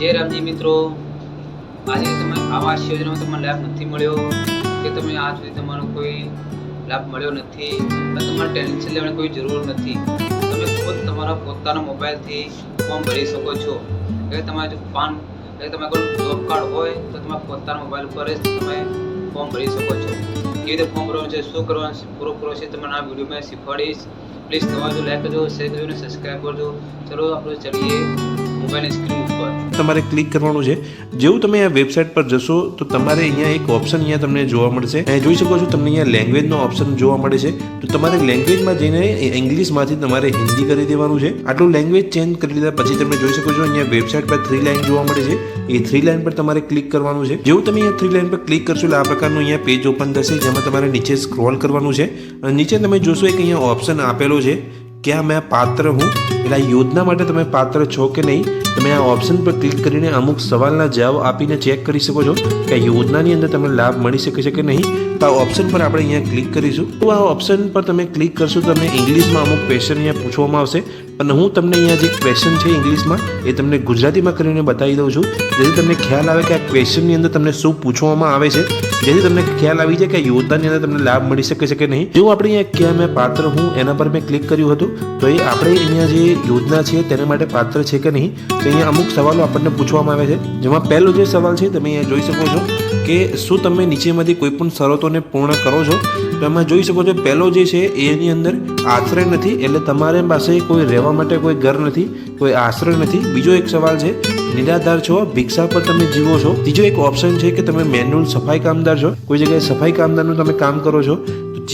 જય રામજી મિત્રો. આજે તમે આવાસ યોજનામાં તમને લાભ નથી મળ્યો કે તમે આજ સુધી તમારો કોઈ લાભ મળ્યો નથી તમારે ટેન્શન લેવાની કોઈ જરૂર નથી. તમે ખુદ તમારા પોતાના મોબાઈલથી ફોર્મ ભરી શકો છો. એટલે તમારે જો પાન, એટલે તમારે કોઈ જોબ કાર્ડ હોય તો તમારા પોતાના મોબાઈલ પર જ તમે ફોર્મ ભરી શકો છો. કેવી રીતે ફોર્મ ભરવાનું છે, શું કરવાનું છે, પૂરો છે, તમને આ વિડીયોમાં શીખવાડીશ. પ્લીઝ તમારું લાઈક કરજો શેર કરજો અને સબસ્ક્રાઈબ કરજો. ચલો આપણે ચલીએ. મોબાઈલની સ્ક્રીન ઉપર. તમારે ક્લિક કરવાનું છે. જેવું તમે આ વેબસાઇટ પર જશો, તો તમારે અહીંયા એક ઓપ્શન અહીંયા તમને જોવા મળશે. અહીંયા જોઈ શકો છો, તમને અહીંયા લેંગ્વેજનો ઓપ્શન જોવા મળે છે. તો તમારે લેંગ્વેજમાં જઈને ઇંગ્લિશમાંથી તમારે હિન્દી કરી દેવાનું છે. આટલું લેંગ્વેજ ચેન્જ કરી લીધા પછી તમે જોઈ શકો છો, અહીંયા વેબસાઇટ પર થ્રી લાઇન જોવા મળે છે. એ થ્રી લાઇન પર તમારે ક્લિક કરવાનું છે. જેવું તમે અહીંયા થ્રી લાઇન પર ક્લિક કરશો, એટલે આ પ્રકારનું અહીંયા પેજ ઓપન થશે, જેમાં તમારે નીચે સ્ક્રોલ કરવાનું છે. અને નીચે તમે જોશો, એક અહીંયા ઓપ્શન આપેલો છે. કે મેં પાત્ર હું? એટલે આ યોજના માટે તમે પાત્ર છો કે નહીં, તમે આ ઓપ્શન પર ક્લિક કરીને અમુક સવાલના જવાબ આપીને ચેક કરી શકો છો કે આ યોજનાની અંદર તમને લાભ મળી શકે છે કે નહીં. તો આ ઓપ્શન પર આપણે અહીંયા ક્લિક કરીશું. તો આ ઓપ્શન પર તમે ક્લિક કરશો તમને ઇંગ્લિશમાં અમુક ક્વેશ્ચન અહીંયા પૂછવામાં આવશે. અને હું તમને અહીંયા જે ક્વેશ્ચન છે ઇંગ્લિશમાં એ તમને ગુજરાતીમાં કરીને બતાવી દઉં છું. જેથી તમને ખ્યાલ આવે કે આ ક્વેશ્ચનની અંદર તમને શું પૂછવામાં આવે છે. જેથી તમને ખ્યાલ આવી જાય કે યોજનાની અંદર તમને લાભ મળી શકે છે કે નહીં. જો આપણે અહીંયા ક્યાં મેં પાત્ર હું એના પર મેં ક્લિક કર્યું હતું, તો એ આપણે અહીંયા જે યોજના છે, તેના માટે પાત્ર છે કે નહીં, તો અહીંયા અમુક સવાલો આપણને પૂછવામાં આવે છે. જેમાં પહેલો જે સવાલ છે, તમે અહીંયા જોઈ શકો છો કે શું તમે નીચેમાંથી કોઈ પણ શરતોને પૂર્ણ કરો છો? તો એમાં જોઈ શકો છો, પહેલો જે છે એની અંદર આશ્રય નથી, એટલે તમારી પાસે કોઈ રહેવા માટે કોઈ ઘર નથી, કોઈ આશ્રય નથી. બીજો એક સવાલ છે, નિરાધાર છો, ભિક્ષા પર તમે જીવો છો. ત્રીજો એક ઓપ્શન છે કે તમે મેન્યુઅલ સફાઈ કામદાર છો. કોઈ જગ્યાએ સફાઈ કામદારનું તમે કામ કરો છો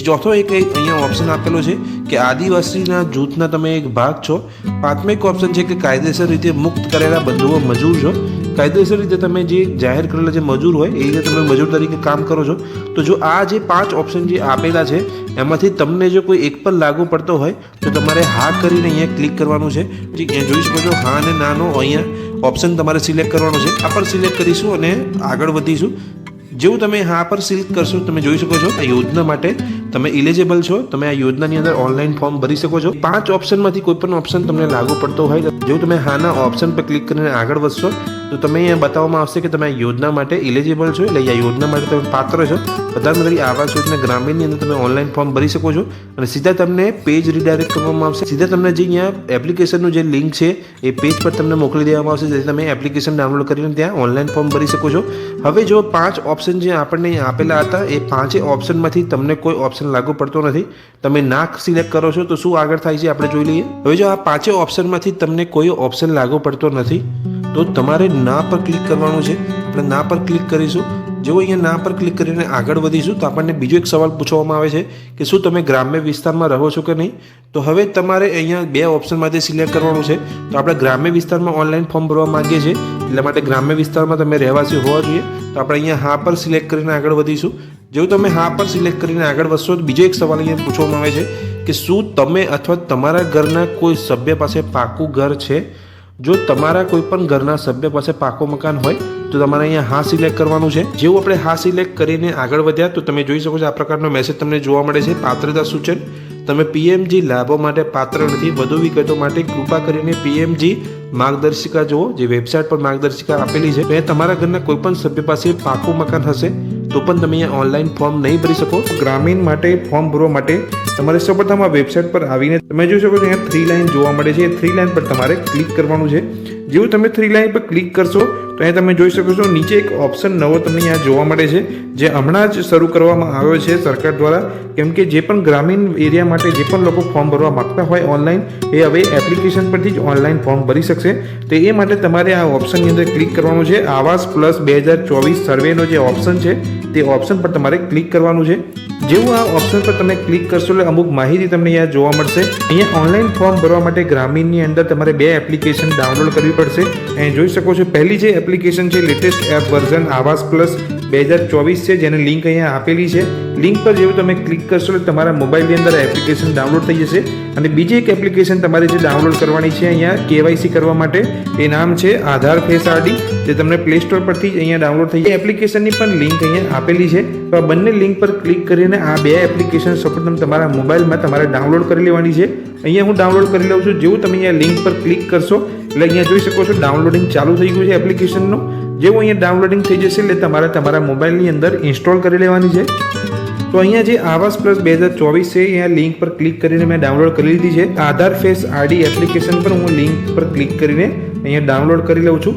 ચોથો એક અહીંયા ઓપ્શન આપેલો છે કે આદિવાસીના જૂથના તમે એક ભાગ છો. પાંચમો ઓપ્શન છે કે કાયદેસર રીતે મુક્ત કરેલા બંધુઓ મજૂર છો. કાયદેસર રીતે તમે જે જાહેર કરેલા જે મજૂર હોય, એ રીતે તમે મજૂર તરીકે કામ કરો છો. તો જો આ જે પાંચ ઓપ્શન જે આપેલા છે, એમાંથી તમને જો કોઈ એક પર લાગુ પડતો હોય, તો તમારે હા કરીને અહીંયા ક્લિક કરવાનું છે. જે જોઈ શકો છો, હા અને નાનો અહીંયા ઓપ્શન તમારે સિલેક્ટ કરવાનો છે. આ પર સિલેક્ટ કરીશું અને આગળ વધીશું. જેવું તમે હા પર સિલેક્ટ કરશો, તમે જોઈ શકો છો આ યોજના માટે તમે ઇલિજિબલ છો, તમે આ યોજનાની અંદર ઓનલાઈન ફોર્મ ભરી શકો છો. પાંચ ઓપ્શનમાંથી કોઈ પણ ઓપ્શન તમને લાગુ પડતો હોય જો તમે હાના ઓપ્શન પર ક્લિક કરીને આગળ વધશો, તો તમે અહીંયા બતાવવામાં આવશે કે તમે આ યોજના માટે ઇલિજિબલ છો. એટલે આ યોજના માટે તમે પાત્ર છો. પ્રધાનમંત્રી આવાસ યોજના ગ્રામીણની અંદર તમે ઓનલાઈન ફોર્મ ભરી શકો છો. અને સીધા તમને પેજ રીડાયરેક્ટ કરવામાં આવશે. સીધા તમને જે અહીંયા એપ્લિકેશનનું જે લિંક છે, એ પેજ પર તમને મોકલી દેવામાં આવશે. જેથી તમે એપ્લિકેશન ડાઉનલોડ કરીને ત્યાં ઓનલાઈન ફોર્મ ભરી શકો છો. હવે જો પાંચ ઓપ્શન જે આપણને આપેલા હતા, એ પાંચે ઓપ્શનમાંથી તમને કોઈ ઓપ્શન લાગુ પડતો નથી. તમે નાક સિલેક્ટ કરો છો તો શું આગળ થાય છે આપણે જોઈ લઈએ. હવે જો આ પાંચે ઓપ્શનમાંથી તમને કોઈ ઓપ્શન લાગુ પડતો નથી, તો તમારે ના પર ક્લિક કરવાનું છે. આપણે ના પર ક્લિક કરીશું. જેવો અહીંયા ના પર ક્લિક કરીને આગળ વધીશું તો આપણને બીજો એક સવાલ પૂછવામાં આવે છે કે શું તમે ગ્રામ્ય વિસ્તારમાં રહો છો કે નહીં? તો હવે તમારે અહીંયા બે ઓપ્શનમાંથી સિલેક્ટ કરવાનું છે. તો આપણે ગ્રામ્ય વિસ્તારમાં ઓનલાઈન ફોર્મ ભરવા માંગીએ છીએ. એટલા માટે ગ્રામ્ય વિસ્તારમાં તમે રહેવાસી હોવા જોઈએ. તો આપણે અહીંયા હા પર સિલેક્ટ કરીને આગળ વધીશું. જેવું તમે હા પર સિલેક્ટ કરીને આગળ વધશો, તો બીજો એક સવાલ અહીંયા પૂછવામાં આવે છે કે શું તમે અથવા તમારા ઘરના કોઈ સભ્ય પાસે પાકું ઘર છે? જો તમારા કોઈ પણ ઘરના સભ્ય પાસે પાકો મકાન હોય, તો તમારે અહીંયા હા સિલેક્ટ કરવાનું છે. જેવું આપણે હા સિલેક્ટ કરીને આગળ વધ્યા, તો તમે જોઈ શકો છો આ પ્રકારનો મેસેજ તમને જોવા મળે છે. પાત્રતા સૂચન. તમે પીએમજી લાભો માટે પાત્ર નથી, વધુ વિગતો માટે કૃપા કરીને પીએમજી માર્ગદર્શિકા જુઓ, જે વેબસાઇટ પર માર્ગદર્શિકા આપેલી છે. એ તમારા ઘરના કોઈ પણ સભ્ય પાસે પાકું મકાન હશે તો પણ તમે ઓનલાઈન ફોર્મ નહીં ભરી શકો. ગ્રામીણ માટે ફોર્મ ભરવા માટે તમારે સૌપ્રથમ આ વેબસાઇટ પર આવીને તમે જોઈ શકો છો અહીંયા થ્રી લાઇન જોવા મળે છે. એ થ્રી લાઇન પર તમારે ક્લિક કરવાનું છે. જેવું તમે થ્રી લાઇન પર ક્લિક કરશો તો અહીંયા તમે જોઈ શકો છો, નીચે એક ઓપ્શન નવો તમને અહીંયા જોવા મળે છે, જે હમણાં જ શરૂ કરવામાં આવ્યો છે સરકાર દ્વારા. કેમ કે જે પણ ગ્રામીણ એરિયા માટે જે પણ લોકો ફોર્મ ભરવા માગતા હોય ઓનલાઈન એ હવે એપ્લિકેશન પરથી જ ઓનલાઈન ફોર્મ ભરી શકશે. તો એ માટે તમારે આ ઓપ્શનની અંદર ક્લિક કરવાનું છે. આવાસ પ્લસ બે હજાર ચોવીસ સર્વેનો જે ઓપ્શન છે, તે ઓપ્શન પર તમારે ક્લિક કરવાનું છે. જેવું આ ઓપ્શન પર તમે ક્લિક કરશો એટલે અમુક માહિતી તમને અહીંયા જોવા મળશે. અહીંયા ઓનલાઈન ફોર્મ ભરવા માટે ગ્રામીણની અંદર તમારે બે એપ્લિકેશન ડાઉનલોડ કરવી પડશે. અહીં જોઈ શકો છો, પહેલી જે એપ્લિકેશન છે latest app version Awaas plus બે હજાર ચોવીસ છે, જેની લિંક અહીંયા આપેલી છે. લિંક પર જેવું તમે ક્લિક કરશો એટલે તમારા મોબાઈલની અંદર એપ્લિકેશન ડાઉનલોડ થઈ જશે. અને બીજી એક એપ્લિકેશન તમારે જે ડાઉનલોડ કરવાની છે અહીંયા કેવાયસી કરવા માટે, એ નામ છે આધાર ફેસ આરડી જે તમને પ્લે સ્ટોર પરથી જ અહીંયા ડાઉનલોડ થઈ જાય. એપ્લિકેશનની પણ લિંક અહીંયા આપેલી છે. તો આ બંને લિંક પર ક્લિક કરીને આ બે એપ્લિકેશન સૌપ્રથમ તમારા મોબાઈલમાં તમારે ડાઉનલોડ કરી લેવાની છે. અહીંયા હું ડાઉનલોડ કરી લઉં છું. જેવું તમે અહીંયા લિંક પર ક્લિક કરશો, એટલે અહીંયા જોઈ શકો છો ડાઉનલોડિંગ ચાલુ થઈ ગયું છે એપ્લિકેશનનું જેવું અહીંયા ડાઉનલોડિંગ થઈ જશે એટલે તમારે તમારા મોબાઈલની અંદર ઇન્સ્ટોલ કરી લેવાની છે. તો અહીંયા જે આવાસ પ્લસ બે હજાર ચોવીસ છે, અહીંયા લિંક પર ક્લિક કરીને મેં ડાઉનલોડ કરી લીધી છે. આધાર ફેસ આરડી એપ્લિકેશન પર હું લિંક પર ક્લિક કરીને અહીંયા ડાઉનલોડ કરી લઉં છું.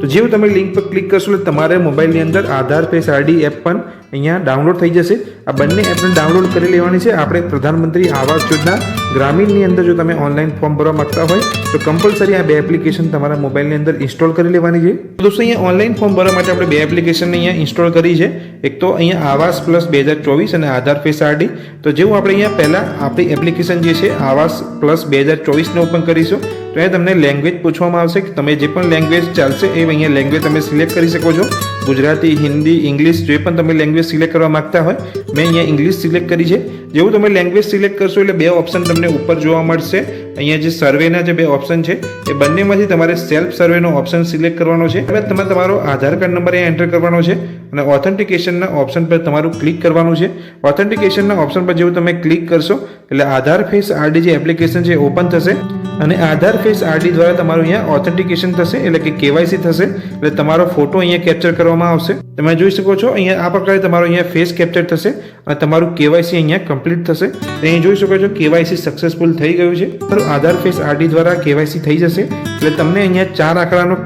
તો જેવું તમે લિંક પર ક્લિક કરશો એટલે તમારે મોબાઈલની અંદર આધાર ફેસ આરડી એપ પણ અહીંયા ડાઉનલોડ થઈ જશે. આ બંને એપને ડાઉનલોડ કરી લેવાની છે. આપણે પ્રધાનમંત્રી આવાસ યોજના ગ્રામીણની અંદર જો તમે ઓનલાઈન ફોર્મ ભરવા માંગતા હોય, તો કમ્પલસરી આ બે એપ્લિકેશન તમારા મોબાઈલની અંદર ઇન્સ્ટોલ કરી લેવાની છે. દોસ્તો, અહીંયા ઓનલાઈન ફોર્મ ભરવા માટે આપણે બે એપ્લિકેશન અહીંયા ઇન્સ્ટોલ કરી છે. એક તો અહીંયા આવાસ પ્લસ બે હજાર ચોવીસ અને આધાર ફેસ આરડી તો જેવું આપણે અહીંયા પહેલાં આપણી એપ્લિકેશન જે છે, આવાસ પ્લસ બે હજાર ચોવીસને ઓપન કરીશું, તો અહીંયા તમને લેંગ્વેજ પૂછવામાં આવશે કે તમે જે પણ લેંગ્વેજ ચાલશે, એ અહીંયા લેંગ્વેજ તમે સિલેક્ટ કરી શકો છો. ગુજરાતી, હિન્દી, ઇંગ્લિશ જે પણ તમે લેંગ્વેજ સિલેક્ટ કરવા માગતા હોય, મેં અહીંયા ઇંગ્લિશ સિલેક્ટ કરી છે. જેવું તમે લેંગ્વેજ સિલેક્ટ કરશો એટલે બે ઓપ્શન તમને ઉપર જોવા મળશે. અહીંયા જે સર્વેના જે બે ઓપ્શન છે, એ બંનેમાંથી તમારે સેલ્ફ સર્વેનો ઓપ્શન સિલેક્ટ કરવાનો છે. હવે તમે તમારો આધાર કાર્ડ નંબર અહીંયા એન્ટર કરવાનો છે અને ઓથેન્ટિકેશનના ઓપ્શન પર તમારું ક્લિક કરવાનું છે. ઓથેન્ટિકેશનના ઓપ્શન પર જેવું તમે ક્લિક કરશો, એટલે આધાર ફેસ આરડી જે એપ્લિકેશન છે ઓપન થશે અને આધાર ફેસ આરડી દ્વારા તમારું અહીંયા ઓથેન્ટિકેશન થશે, એટલે કે કેવાયસી થશે. એટલે તમારો ફોટો અહીંયા કેપ્ચર કરવામાં આવશે. તમે જોઈ શકો છો, અહીંયા આ પ્રકારે તમારો અહીંયા ફેસ કેપ્ચર થશે. અને તમારું કેવાયસી અહીંયા કમ્પ્લીટ થશે. અહીં જોઈ શકો છો, કેવાયસી સક્સેસફુલ થઈ ગયું છે. તમારું આધાર ફેસ આરડી દ્વારા કેવાયસી થઈ જશે. એટલે તમને અહીંયા ચાર આંકડાનો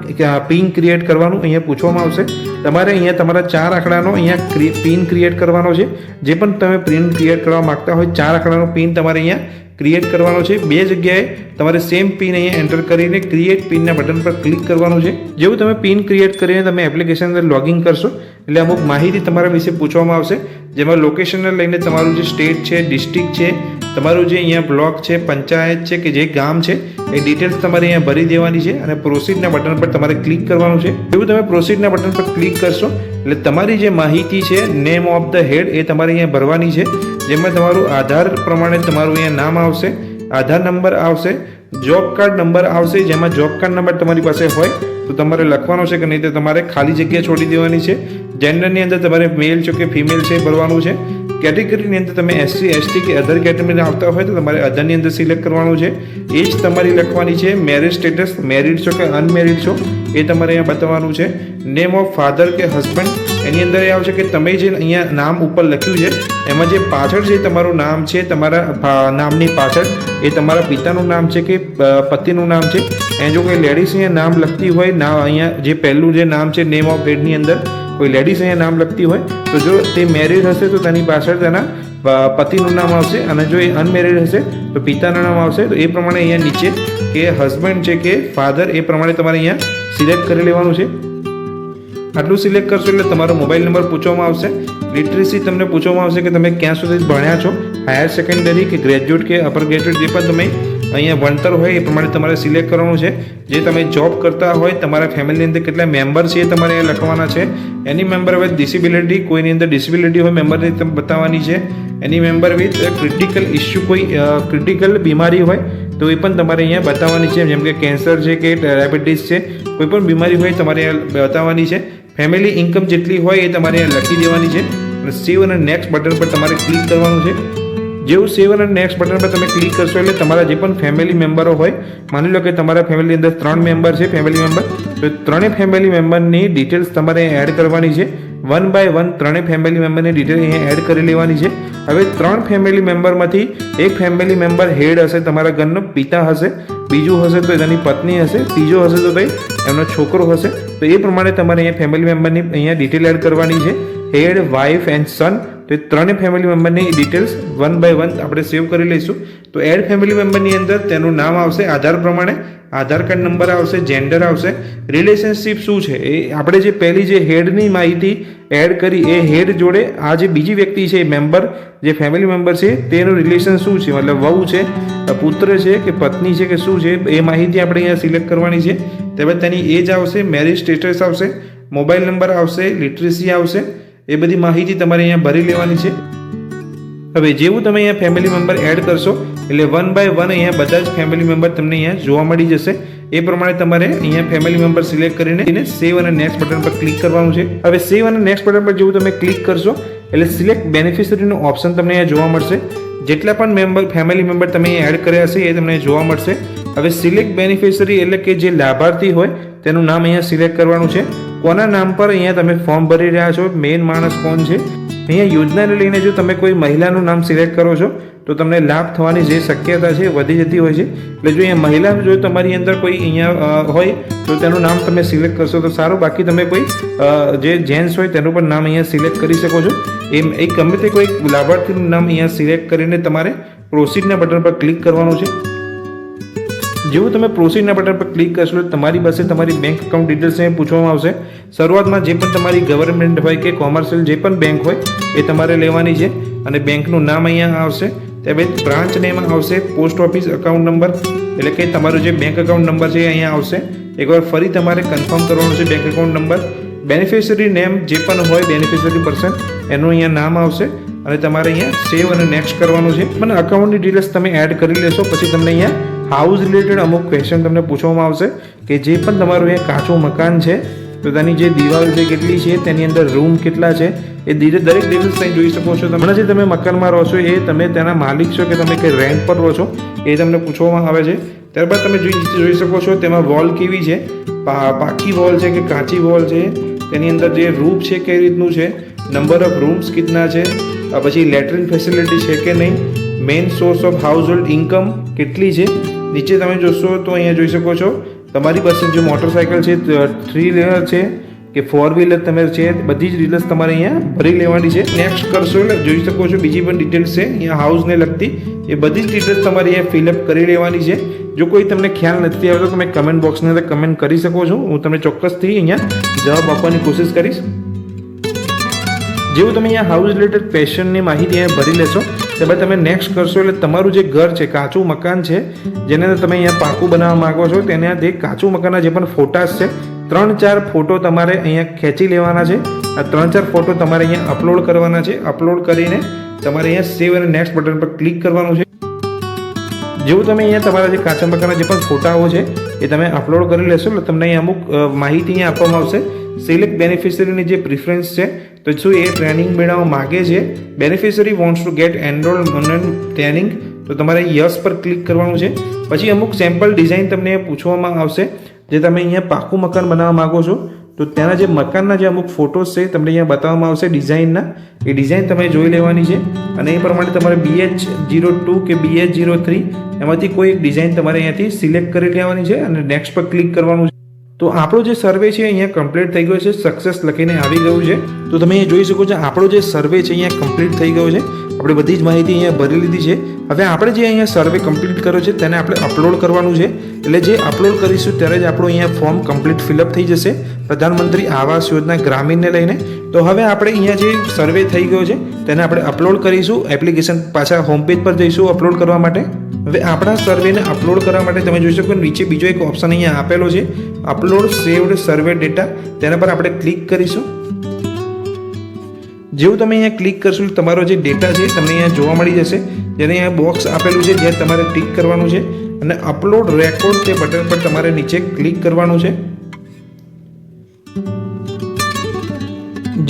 પિન ક્રિએટ કરવાનું અહીંયા પૂછવામાં આવશે. તમારે અહીંયા તમારા ચાર આંકડાનો અહીંયા પિન ક્રિએટ કરવાનો છે. જે પણ તમે પિન ક્રિએટ કરવા માગતા હોય, ચાર આંકડાનો પિન તમારે અહીંયા ક્રિએટ કરવાનો છે. બે જગ્યાએ તમારે સેમ પિન અહીંયા એન્ટર કરીને ક્રિએટ પિનના બટન પર ક્લિક કરવાનું છે. જેવું તમે પિન ક્રિએટ કરીને તમે એપ્લિકેશન અંદર લોગિન કરશો, એટલે અમુક માહિતી તમારા વિશે પૂછવામાં આવશે. જેમાં લોકેશનને લઈને તમારું જે સ્ટેટ છે ડિસ્ટ્રિક્ટ છે, તમારું જે અહીંયા બ્લોક છે, પંચાયત છે કે જે ગામ છે, એ ડિટેલ્સ તમારે અહીંયા ભરી દેવાની છે અને પ્રોસીડના બટન પર તમારે ક્લિક કરવાનું છે. એવું તમે પ્રોસીડના બટન પર ક્લિક કરશો, એટલે તમારી જે માહિતી છે નેમ ઓફ ધ હેડ એ તમારે અહીંયા ભરવાની છે. જેમાં તમારું આધાર પ્રમાણે તમારું અહીંયા નામ આવશે, આધાર નંબર આવશે જોબ કાર્ડ નંબર આવશે, જેમાં જોબ કાર્ડ નંબર તમારી પાસે હોય, તો તમારે લખવાનો છે કે નહીં તો તમારે ખાલી જગ્યા છોડી દેવાની છે. જેન્ડરની અંદર તમારે મેલ છે કે ફિમેલ છે ભરવાનું છે. કેટેગરીની અંદર તમે એસસી એસટી કે અધર કેટેગરીમાં આવતા હોય તો તમારે અધરની અંદર સિલેક્ટ કરવાનું છે. એ જ તમારી લખવાની છે મેરેજ સ્ટેટસ મેરિડ છો કે અનમેરિડ છો, એ તમારે અહીંયા બતાવવાનું છે. નેમ ઓફ ફાધર કે હસબન્ડ એની અંદર એ આવશે કે તમે જે અહીંયા નામ ઉપર લખ્યું છે, એમાં જે પાછળ જે તમારું નામ છે, તમારા નામની પાછળ, એ તમારા પિતાનું નામ છે કે પતિનું નામ છે. એ જો કોઈ લેડીઝ અહીંયા નામ લખતી હોય, ના, અહીંયા જે પહેલું જે નામ છે નેમ ઓફ હેડની અંદર કોઈ લેડીઝ અહીંયા નામ લખતી હોય, તો જો તે મેરિડ હશે, તો તેની પાછળ તેના પતિનું નામ આવશે અને જો એ અનમેરિડ હશે, તો પિતાનું નામ આવશે. તો એ પ્રમાણે અહીંયા નીચે કે હસબન્ડ છે કે ફાધર એ પ્રમાણે તમારે અહીંયા સિલેક્ટ કરી લેવાનું છે. આટલું સિલેક્ટ કરશો એટલે તમારો મોબાઈલ નંબર પૂછવામાં આવશે. લિટરેસી તમને પૂછવામાં આવશે કે તમે ક્યાં સુધી ભણ્યા છો? હાયર સેકન્ડરી કે ગ્રેજ્યુએટ કે અપર ગ્રેજ્યુએટ જે પણ તમે અહીંયા ભણતર હોય એ પ્રમાણે તમારે સિલેક્ટ કરવાનું છે. જે તમે જોબ કરતા હોય, તમારા ફેમિલીની અંદર કેટલા મેમ્બર છે એ તમારે અહીંયા લખવાના છે. એની મેમ્બર વિથ ડિસેબિલિટી કોઈની અંદર ડિસેબિલિટી હોય મેમ્બરની તમે બતાવવાની છે. એની મેમ્બર વિથ ક્રિટિકલ ઇસ્યુ કોઈ ક્રિટિકલ બીમારી હોય, તો એ પણ તમારે અહીંયા બતાવવાની છે. જેમ કે કેન્સર છે કે ડાયાબિટીસ છે, કોઈ પણ બીમારી હોય તમારે બતાવવાની છે. ફેમિલી ઇન્કમ જેટલી હોય એ તમારે લખી દેવાની છે. અને સેવ અને નેક્સ્ટ બટન પર તમારે ક્લિક કરવાનું છે. જેવું સેવ અને નેક્સ્ટ બટન પર તમે ક્લિક કરશો એટલે તમારા જે પણ ફેમિલી મેમ્બરો હોય, માની લો કે તમારા ફેમિલી અંદર ત્રણ મેમ્બર છે ફેમિલી મેમ્બર તો ત્રણેય ફેમિલી મેમ્બરની ડિટેલ્સ તમારે એડ કરવાની છે. વન બાય વન ત્રણેય ફેમિલી મેમ્બરની ડિટેલ અહીંયા એડ કરી લેવાની છે. હવે ત્રણ ફેમિલી મેમ્બરમાંથી એક ફેમિલી મેમ્બર હેડ હશે, તમારા ઘરનો પિતા હશે, બીજું હશે તો તેની પત્ની હશે, ત્રીજો હશે તો ભાઈ એમનો છોકરો હશે, તો એ પ્રમાણે તમારે અહીંયા ફેમિલી મેમ્બરની અહીંયા ડિટેલ એડ કરવાની છે. હેડ વાઇફ એન્ડ સન તો એ ત્રણેય ફેમિલી મેમ્બરની ડિટેલ્સ વન બાય વન આપણે સેવ કરી લઈશું. તો એડ ફેમિલી મેમ્બરની અંદર તેનું નામ આવશે, આધાર પ્રમાણે. આધાર કાર્ડ નંબર આવશે જેન્ડર આવશે. રિલેશનશિપ શું છે? એ આપણે જે પહેલી જે હેડની માહિતી એડ કરી, એ હેડ જોડે આ જે બીજી વ્યક્તિ છે મેમ્બર જે ફેમિલી મેમ્બર છે, તેનું રિલેશન શું છે? મતલબ વહુ છે, પુત્ર છે કે પત્ની છે કે શું છે? એ માહિતી આપણે અહીંયા સિલેક્ટ કરવાની છે. ત્યારબાદ તેની એજ આવશે મેરેજ સ્ટેટસ આવશે મોબાઈલ નંબર આવશે લિટરેસી આવશે, એ બધી માહિતી તમારે અહીંયા ભરી લેવાની છે. હવે જેવું તમે અહીંયા ફેમિલી મેમ્બર એડ કરશો, એટલે વન બાય વન અહીંયા બધા જ ફેમિલી મેમ્બર તમને અહીંયા જોવા મળી જશે. એ પ્રમાણે તમારે અહીંયા ફેમિલી મેમ્બર સિલેક્ટ કરીને એને સેવ અને નેક્સ્ટ બટન પર ક્લિક કરવાનું છે. હવે સેવ અને નેક્સ્ટ બટન પર જેવું તમે ક્લિક કરશો, એટલે સિલેક્ટ બેનિફિશરીનું ઓપ્શન તમને અહીંયા જોવા મળશે. જેટલા પણ મેમ્બર ફેમિલી મેમ્બર તમે અહીંયા એડ કર્યા હશે, એ તમને જોવા મળશે. હવે સિલેક્ટ બેનિફિશરી એટલે કે જે લાભાર્થી હોય, તેનું નામ અહીંયા સિલેક્ટ કરવાનું છે. કોના નામ પર અહીંયા તમે ફોર્મ ભરી રહ્યા છો? મેઇન માણસ કોણ છે? અહીંયા યોજનાને લઈને જો તમે કોઈ મહિલાનું નામ સિલેક્ટ કરો છો, તો તમને લાભ થવાની જે શક્યતા છે વધી જતી હોય છે. એટલે જો અહીંયા મહિલા જો તમારી અંદર કોઈ અહીંયા હોય, તો તેનું નામ તમે સિલેક્ટ કરશો. તો સારું, બાકી તમે કોઈ જે જેન્ટ્સ હોય તેનું પણ નામ અહીંયા સિલેક્ટ કરી શકો છો. એમ એક ગમે તે કોઈ લાભાર્થીનું નામ અહીંયા સિલેક્ટ કરીને તમારે પ્રોસીડના બટન પર ક્લિક કરવાનું છે. જેવું તમે પ્રોસીડના બટન પર ક્લિક કરશો એટલે તમારી પાસે તમારી બેંક એકાઉન્ટ ડિટેલ્સ અહીં પૂછવામાં આવશે. શરૂઆતમાં જે પણ તમારી ગવર્મેન્ટ હોય કે કોમર્શિયલ જે પણ બેંક હોય, એ તમારે લેવાની છે અને બેંકનું નામ અહીંયા આવશે. ત્યારબાદ બ્રાન્ચ નેમ આવશે પોસ્ટ ઓફિસ એકાઉન્ટ નંબર એટલે કે તમારો જે બેંક એકાઉન્ટ નંબર છે એ અહીંયા આવશે. એકવાર ફરી તમારે કન્ફર્મ કરવાનું છે bank account number beneficiary name જે પણ હોય બેનિફિશરી પર્સન એનું અહીંયા નામ આવશે અને તમારે અહીંયા સેવ અને નેક્સ્ટ કરવાનું છે. અને અકાઉન્ટની ડિટેલ્સ તમે એડ કરી લેશો, પછી તમને અહીંયા હાઉસ રિલેટેડ અમુક ક્વેશ્ચન તમને પૂછવામાં આવશે કે જે પણ તમારું અહીંયા કાચું મકાન છે તો તેની જે દિવાલ છે કેટલી છે, તેની અંદર રૂમ કેટલા છે, એ ધીરે દરેક ડિટેલ્સ તમે જોઈ શકો છો. તમને જે તમે મકાનમાં રહો છો, એ તમે તેના માલિક છો કે તમે કે રેન્ટ પર રહો છો, એ તમને પૂછવામાં આવે છે. ત્યારબાદ તમે જોઈ જોઈ શકો છો, તેમાં વોલ કેવી છે પાકી વોલ છે કે કાચી વોલ છે, તેની અંદર જે રૂપ છે કઈ રીતનું છે નંબર ઓફ રૂમ્સ કેટલા છે પછી લેટરિન ફેસિલિટી છે કે નહીં main source of household income કેટલી છે નીચે તમે જોશો તો અહીંયા જોઈ શકો છો. તમારી પાસે જે મોટરસાયકલ છે થ્રી વ્હીલર છે, કે ફોર વ્હીલર તમે છે, બધી જ ડિટેલ્સ તમારે અહીંયા ભરી લેવાની છે. નેક્સ્ટ કરશો એટલે જોઈ શકો છો બીજી પણ ડિટેલ્સ છે, અહીંયા હાઉસને લગતી. એ બધી જ ડિટેલ્સ તમારે અહીંયા ફિલઅપ કરી લેવાની છે. જો કોઈ તમને ખ્યાલ નથી આવતો તમે કમેન્ટ બોક્સની અંદર કમેન્ટ કરી શકો છો. હું તમને ચોક્કસથી અહીંયા જવાબ આપવાની કોશિશ કરીશ. જેવું તમે અહીંયા હાઉસ રિલેટેડ પેશનની માહિતી અહીંયા ભરી લેશો ત્યારબાદ તમે નેક્સ્ટ કરશો એટલે તમારું જે ઘર છે, કાચું મકાન છે, જેને તમે અહીંયા પાકું બનાવવા માગો છો, તેના જે કાચું મકાનના જે પણ ફોટાસ છે, ત્રણ ચાર ફોટો તમારે અહીંયા ખેંચી લેવાના છે. આ ત્રણ ચાર ફોટો તમારે અહીંયા અપલોડ કરવાના છે. અપલોડ કરીને તમારે અહીંયા સેવ અને નેક્સ્ટ બટન પર ક્લિક કરવાનું છે. જેવું તમે અહીંયા તમારા જે કાચા મકાનના જે પણ ફોટાઓ છે, એ તમે અપલોડ કરી લેશો, એટલે તમને અહીંયા અમુક માહિતી અહીંયા આપવામાં આવશે. સિલેક્ટ બેનિફિશરીની જે પ્રિફરન્સ છે તો શું એ ટ્રેનિંગ મેળવવા માગે છે beneficiary wants to get enroll training તો તમારે યસ પર ક્લિક કરવાનું છે. પછી અમુક સેમ્પલ ડિઝાઇન તમને પૂછવામાં આવશે, જે તમે અહીંયા પાકું મકાન બનાવવા માગો છો. તો ત્યાંના જે મકાનના જે અમુક ફોટોસ છે, તમને અહીંયા બતાવવામાં આવશે ડિઝાઇનના એ ડિઝાઇન તમે જોઈ લેવાની છે. અને એ પ્રમાણે તમારે બીએચ જીરો ટુ કે બીએચ જીરો થ્રી એમાંથી કોઈ એક ડિઝાઇન તમારે અહીંયાથી સિલેક્ટ કરી લેવાની છે અને નેક્સ્ટ પર ક્લિક કરવાનું છે. તો આપણો જે સર્વે છે અહીંયા કમ્પ્લીટ થઈ ગયો છે સક્સેસ લખીને આવી ગયું છે. તો તમે અહીંયા જોઈ શકો છો, આપણો જે સર્વે છે અહીંયા કમ્પ્લીટ થઈ ગયો છે. આપણે બધી જ માહિતી અહીંયા ભરી લીધી છે. હવે આપણે જે અહીંયા સર્વે કમ્પ્લીટ કર્યો છે, તેને આપણે અપલોડ કરવાનું છે. એટલે જે અપલોડ કરીશું, ત્યારે જ આપણું અહીંયા ફોર્મ કમ્પ્લીટ ફિલઅપ થઈ જશે. પ્રધાનમંત્રી આવાસ યોજના ગ્રામીણને લઈને. તો હવે આપણે અહીંયા જે સર્વે થઈ ગયો છે, તેને આપણે અપલોડ કરીશું. એપ્લિકેશન પાછા હોમ પેજ પર જઈશું અપલોડ કરવા માટે. હવે આપણા સર્વેને અપલોડ કરવા માટે તમે જોઈ શકો નીચે બીજો એક ઓપ્શન અહીંયા આપેલો છે. અપલોડ સેવડ સર્વે ડેટા તેના પર આપણે ક્લિક કરીશું. જેવું તમે અહીંયા ક્લિક કરશો તમારો જે ડેટા છે તમને અહીંયા જોવા મળી જશે. જેને અહીંયા બોક્સ આપેલું છે જ્યાં તમારે ટિક કરવાનું છે. અને અપલોડ રેકોર્ડ તે બટન પર તમારે નીચે ક્લિક કરવાનું છે.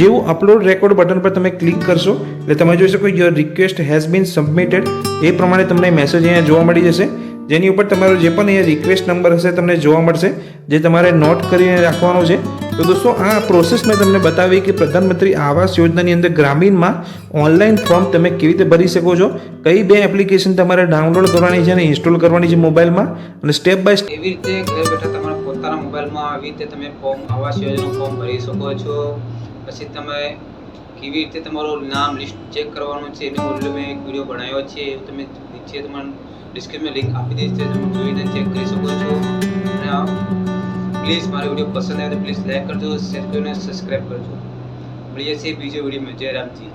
જેવું અપલોડ રેકોર્ડ બટન પર તમે ક્લિક કરશો, એટલે તમે જોઈ શકો your request has been submitted એ પ્રમાણે તમને મેસેજ અહીંયા જોવા મળી જશે. જેની ઉપર તમારો જે પણ અહીંયા રિક્વેસ્ટ નંબર હશે તમને જોવા મળશે, જે તમારે નોટ કરીને રાખવાનો છે. તો દોસ્તો, આ પ્રોસેસ મેં તમને બતાવી કે પ્રધાનમંત્રી આવાસ યોજનાની અંદર ગ્રામીણમાં ઓનલાઈન ફોર્મ તમે કેવી રીતે ભરી શકો છો. કઈ બે એપ્લિકેશન તમારે ડાઉનલોડ કરવાની છે અને ઇન્સ્ટોલ કરવાની છે મોબાઈલમાં. અને સ્ટેપ બાય સ્ટેપ એવી રીતે ઘરે બેઠા તમારા પોતાના મોબાઈલમાં આવી રીતે તમે ફોર્મ આવાસ યોજનાનું ફોર્મ ભરી શકો છો? પછી તમે કેવી રીતે તમારું નામ લિસ્ટ ચેક કરવાનું છે? એનો ઓલરેડી મેં એક વીડિયો બનાવ્યો છે તમે નીચે તમારે ડિસ્ક્રિપ્શનમાં લિંક આપી દઈશ છે તમે જોઈને ચેક કરી શકો છો. અને પ્લીઝ મારો વીડિયો પસંદ આવે તો પ્લીઝ લાઈક કરજો શેર કરીને સબસ્ક્રાઈબ કરજો. મળીએ છીએ બીજો વિડીયોમાં જય રામજી.